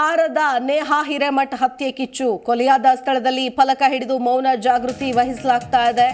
ಆರದ ನೇಹಾ ಹಿರೇಮಠ್ ಹತ್ಯೆ ಕಿಚ್ಚು. ಕೊಲೆಯಾದ ಸ್ಥಳದಲ್ಲಿ ಫಲಕ ಹಿಡಿದು ಮೌನ ಜಾಗೃತಿ ವಹಿಸಲಾಗ್ತಾ ಇದೆ.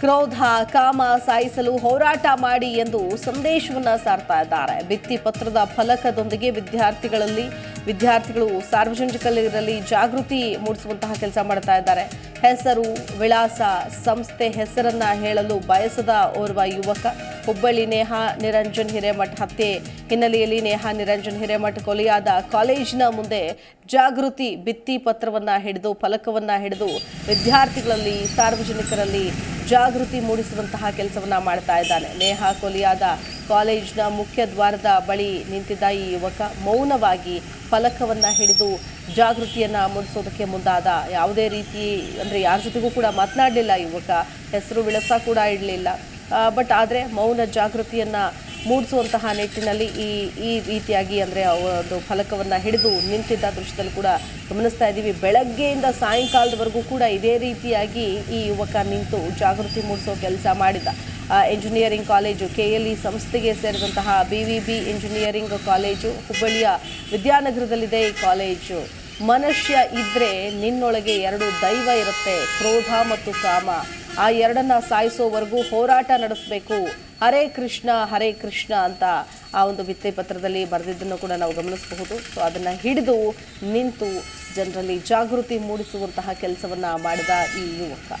ಕ್ರೋಧ, ಕಾಮ ಸಾಯಿಸಲು ಹೋರಾಟ ಮಾಡಿ ಎಂದು ಸಂದೇಶವನ್ನು ಸಾರ್ತಾ ಇದ್ದಾರೆ. ಭಿತ್ತಿ ಪತ್ರದ ಫಲಕದೊಂದಿಗೆ ವಿದ್ಯಾರ್ಥಿಗಳಲ್ಲಿ ವಿದ್ಯಾರ್ಥಿಗಳು ಸಾರ್ವಜನಿಕರಲ್ಲಿ ಜಾಗೃತಿ ಮೂಡಿಸುವಂತಹ ಕೆಲಸ ಮಾಡ್ತಾ ಇದ್ದಾರೆ. ಹೆಸರು ವಿಳಾಸ ಸಂಸ್ಥೆ ಹೆಸರನ್ನ ಹೇಳಲು ಬಯಸದ ಓರ್ವ ಯುವಕ. ಹುಬ್ಬಳ್ಳಿ ನೇಹಾ ನಿರಂಜನ್ ಹಿರೇಮಠ್ ಹತ್ಯೆ. ಹಿನ್ನೆಲೆಯಲ್ಲಿ ನೇಹಾ ನಿರಂಜನ್ ಹಿರೇಮಠ್ ಕೊಲೆಯಾದ ಕಾಲೇಜಿನ ಮುಂದೆ ಜಾಗೃತಿ ಭಿತ್ತಿ ಪತ್ರವನ್ನ ಹಿಡಿದು ಫಲಕವನ್ನ ಹಿಡಿದು ವಿದ್ಯಾರ್ಥಿಗಳಲ್ಲಿ, ಸಾರ್ವಜನಿಕರಲ್ಲಿ ಜಾಗೃತಿ ಮೂಡಿಸುವಂತಹ ಕೆಲಸವನ್ನ ಮಾಡ್ತಾ ಇದ್ದಾನೆ. ನೇಹಾ ಕೊಲೆಯಾದ ಕಾಲೇಜಿನ ಮುಖ್ಯ ದ್ವಾರದ ಬಳಿ ನಿಂತಿದ್ದ ಈ ಯುವಕ ಮೌನವಾಗಿ ಫಲಕವನ್ನು ಹಿಡಿದು ಜಾಗೃತಿಯನ್ನು ಮೂಡಿಸೋದಕ್ಕೆ ಮುಂದಾದ. ಯಾವುದೇ ರೀತಿ ಅಂದರೆ ಯಾರ ಜೊತೆಗೂ ಕೂಡ ಮಾತನಾಡಲಿಲ್ಲ ಯುವಕ. ಹೆಸರು ವಿಳಸ ಕೂಡ ಇಡಲಿಲ್ಲ. ಬಟ್ ಆದರೆ ಮೌನ ಜಾಗೃತಿಯನ್ನ ಮೂಡಿಸುವಂತಹ ನಿಟ್ಟಿನಲ್ಲಿ ಈ ಈ ರೀತಿಯಾಗಿ ಅಂದರೆ ಒಂದು ಫಲಕವನ್ನು ಹಿಡಿದು ನಿಂತಿದ್ದ ದೃಶ್ಯದಲ್ಲಿ ಕೂಡ ಗಮನಿಸ್ತಾ ಇದ್ದೀವಿ. ಬೆಳಗ್ಗೆಯಿಂದ ಸಾಯಂಕಾಲದವರೆಗೂ ಕೂಡ ಇದೇ ರೀತಿಯಾಗಿ ಈ ಯುವಕ ನಿಂತು ಜಾಗೃತಿ ಮೂಡಿಸೋ ಕೆಲಸ ಮಾಡಿದ. Engineering college K L E ಸಂಸ್ಥೆಗೆ ಸೇರಿದಂತಹ B V B engineering college ಹುಬ್ಬಳ್ಳಿಯ ವಿದ್ಯಾನಗರದಲ್ಲಿದೆ ಈ ಕಾಲೇಜು ಮನುಷ್ಯ ಇದ್ರೆ ನಿನ್ನೊಳಗೆ ಎರಡು ದೈವ ಇರುತ್ತೆ, ಕ್ರೋಧ ಮತ್ತು ಕಾಮ. ಆ ಎರಡನ್ನ ಸಾಯಿಸೋವರೆಗೂ ಹೋರಾಟ ನಡೆಸಬೇಕು. ಹರೇ ಕೃಷ್ಣ ಹರೇ ಕೃಷ್ಣ ಅಂತ ಆ ಒಂದು ಭಿತ್ತಿ ಪತ್ರದಲ್ಲಿ ಬರೆದಿದ್ದನ್ನು ಕೂಡ ನಾವು ಗಮನಿಸಬಹುದು. ಸೊ ಅದನ್ನು ಹಿಡಿದು ನಿಂತು ಜನರಲ್ಲಿ ಜಾಗೃತಿ ಮೂಡಿಸುವಂತಹ ಕೆಲಸವನ್ನು ಮಾಡಿದ ಈ ಯುವಕ.